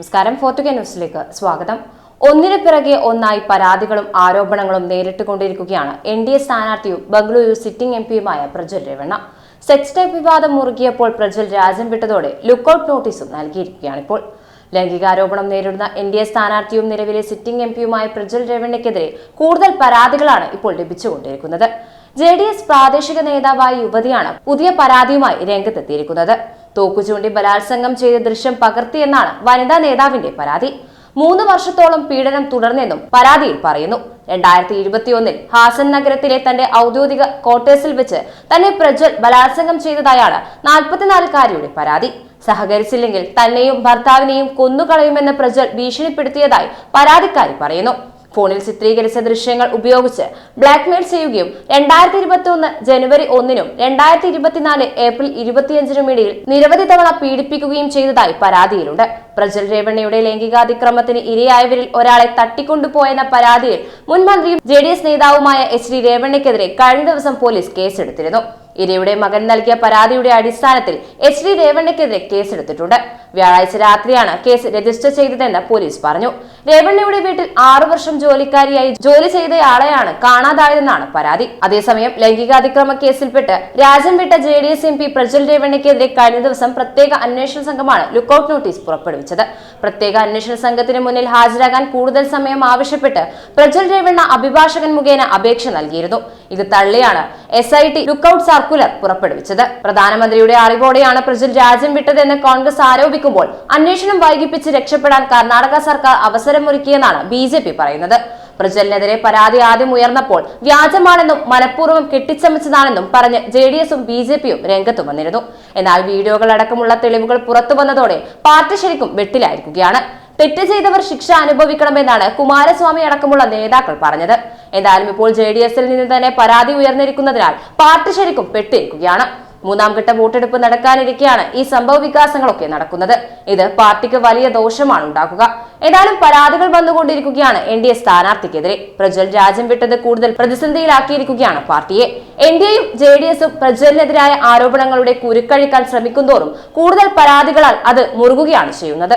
നമസ്കാരം. ഫോർട്ടുഗേ ന്യൂസിലേക്ക് സ്വാഗതം. ഒന്നിനു പിറകെ ഒന്നായി പരാതികളും ആരോപണങ്ങളും നേരിട്ടുകൊണ്ടിരിക്കുകയാണ്. എൻ ഡി എ സ്ഥാനാർത്ഥിയും ബംഗളൂരു സിറ്റിംഗ് എം പിയുമായ പ്രജ്വൽ രേവണ്ണ. സെക്സ് ടൈപ്പ് വിവാദം മുറുകിയപ്പോൾ പ്രജ്വൽ രാജ്യം വിട്ടതോടെ ലുക്കൌട്ട് നോട്ടീസും നൽകിയിരിക്കുകയാണിപ്പോൾ. ലൈംഗികാരോപണം നേരിടുന്ന എൻ ഡി എ സ്ഥാനാർത്ഥിയും നിലവിലെ സിറ്റിംഗ് എം പിയുമായ പ്രജ്വൽ രേവണ്ണയ്ക്കെതിരെ കൂടുതൽ പരാതികളാണ് ഇപ്പോൾ ലഭിച്ചുകൊണ്ടിരിക്കുന്നത്. ജെ ഡി എസ് പ്രാദേശിക നേതാവായ യുവതിയാണ് പുതിയ പരാതിയുമായി രംഗത്തെത്തിയിരിക്കുന്നത്. തോക്കുചൂണ്ടി ബലാത്സംഗം ചെയ്ത ദൃശ്യം പകർത്തിയെന്നാണ് വനിതാ നേതാവിന്റെ പരാതി. മൂന്ന് വർഷത്തോളം പീഡനം തുടർന്നെന്നും പരാതിയിൽ പറയുന്നു. രണ്ടായിരത്തി ഇരുപത്തിയൊന്നിൽ ഹാസൻ നഗരത്തിലെ തന്റെ ഔദ്യോഗിക ക്വാർട്ടേഴ്സിൽ വെച്ച് തന്നെ പ്രജ്വൽ ബലാത്സംഗം ചെയ്തതായാണ് നാൽപ്പത്തിനാലുകാരിയുടെ പരാതി. സഹകരിച്ചില്ലെങ്കിൽ തന്നെയും ഭർത്താവിനെയും കൊന്നുകളയുമെന്ന് പ്രജ്വൽ ഭീഷണിപ്പെടുത്തിയതായി പരാതിക്കാരി പറയുന്നു. ഫോണിൽ ചിത്രീകരിച്ച ദൃശ്യങ്ങൾ ഉപയോഗിച്ച് ബ്ലാക്ക്മെയിൽ ചെയ്യുകയും രണ്ടായിരത്തി ഇരുപത്തി ഒന്ന് ജനുവരി ഒന്നിനും രണ്ടായിരത്തി ഇരുപത്തിനാല് ഏപ്രിൽ ഇരുപത്തിയഞ്ചിനും ഇടയിൽ നിരവധി തവണ പീഡിപ്പിക്കുകയും ചെയ്തതായി പരാതിയിലുണ്ട്. പ്രജ്വൽ രേവണ്ണയുടെ ലൈംഗികാതിക്രമത്തിന് ഇരയായവരിൽ ഒരാളെ തട്ടിക്കൊണ്ടുപോയെന്ന പരാതിയിൽ മുൻ മന്ത്രിയും ജെ ഡി എസ് നേതാവുമായ എച്ച് ഡി രേവണ്ണയ്ക്കെതിരെ കഴിഞ്ഞ ദിവസം പോലീസ് കേസെടുത്തിരുന്നു. ഇരയുടെ മകൻ നൽകിയ പരാതിയുടെ അടിസ്ഥാനത്തിൽ എച്ച് ഡി രേവണ്ണയ്ക്കെതിരെ കേസെടുത്തിട്ടുണ്ട്. വ്യാഴാഴ്ച രാത്രിയാണ് കേസ് രജിസ്റ്റർ ചെയ്തതെന്ന് പോലീസ് പറഞ്ഞു. രേവണ്ണയുടെ വീട്ടിൽ ആറു വർഷം ജോലിക്കാരിയായി ജോലി ചെയ്തയാളെയാണ് കാണാതായതെന്നാണ് പരാതി. അതേസമയം ലൈംഗികാതിക്രമ കേസിൽപ്പെട്ട് രാജ്യം വിട്ട J D S M P Prajwal രേവണ്ണയ്ക്കെതിരെ കഴിഞ്ഞ ദിവസം പ്രത്യേക അന്വേഷണ സംഘമാണ് ലുക്കൌട്ട് നോട്ടീസ് പുറപ്പെടുവിച്ചത്. പ്രത്യേക അന്വേഷണ സംഘത്തിന് മുന്നിൽ ഹാജരാകാൻ കൂടുതൽ സമയം ആവശ്യപ്പെട്ട് പ്രജ്വൽ രേവണ്ണ അഭിഭാഷകൻ മുഖേന അപേക്ഷ നൽകിയിരുന്നു. ഇത് തള്ളിയാണ് S I T lookout circular പുറപ്പെടുവിച്ചത്. പ്രധാനമന്ത്രിയുടെ അറിവോടെയാണ് പ്രജ്വൽ രാജ്യം വിട്ടതെന്ന് കോൺഗ്രസ് ആരോപിക്കുമ്പോൾ അന്വേഷണം വൈകിപ്പിച്ച് രക്ഷപ്പെടാൻ കർണാടക സർക്കാർ അവസരമൊരുക്കിയെന്നാണ് ബി പറയുന്നത്. പ്രജ്വലിനെതിരെ പരാതി ആദ്യം ഉയർന്നപ്പോൾ വ്യാജമാണെന്നും മനഃപൂർവം കെട്ടിച്ചമച്ചതാണെന്നും പറഞ്ഞ് ജെ ഡി എസും ബി ജെ പിയും രംഗത്തു വന്നിരുന്നു. എന്നാൽ വീഡിയോകളടക്കമുള്ള തെളിവുകൾ പുറത്തു വന്നതോടെ പാർട്ടി ശരിക്കും വെട്ടിലായിരിക്കുകയാണ്. തെറ്റ് ചെയ്തവർ ശിക്ഷ അനുഭവിക്കണമെന്നാണ് കുമാരസ്വാമി അടക്കമുള്ള നേതാക്കൾ പറഞ്ഞത്. എന്തായാലും ഇപ്പോൾ ജെ ഡി എസിൽ നിന്ന് തന്നെ പരാതി ഉയർന്നിരിക്കുന്നതിനാൽ പാർട്ടി ശരിക്കും പെട്ടിരിക്കുകയാണ് മൂന്നാം ഘട്ട വോട്ടെടുപ്പ് നടക്കാനിരിക്കെയാണ് ഈ സംഭവ വികാസങ്ങളൊക്കെ നടക്കുന്നത്. ഇത് പാർട്ടിക്ക് വലിയ ദോഷമാണ് ഉണ്ടാക്കുക. ഏതായാലും പരാതികൾ വന്നുകൊണ്ടിരിക്കുകയാണ് എൻ ഡി എ സ്ഥാനാർത്ഥിക്കെതിരെ. പ്രജ്വൽ രാജ്യം വിട്ടത് കൂടുതൽ പ്രതിസന്ധിയിലാക്കിയിരിക്കുകയാണ് പാർട്ടിയെ. എൻ ഡി എയും ജെ ഡി എസും പ്രജ്വലിനെതിരായ ആരോപണങ്ങളുടെ കുരുക്കഴിക്കാൻ ശ്രമിക്കുന്തോറും കൂടുതൽ പരാതികളാൽ അത് മുറുകുകയാണ് ചെയ്യുന്നത്.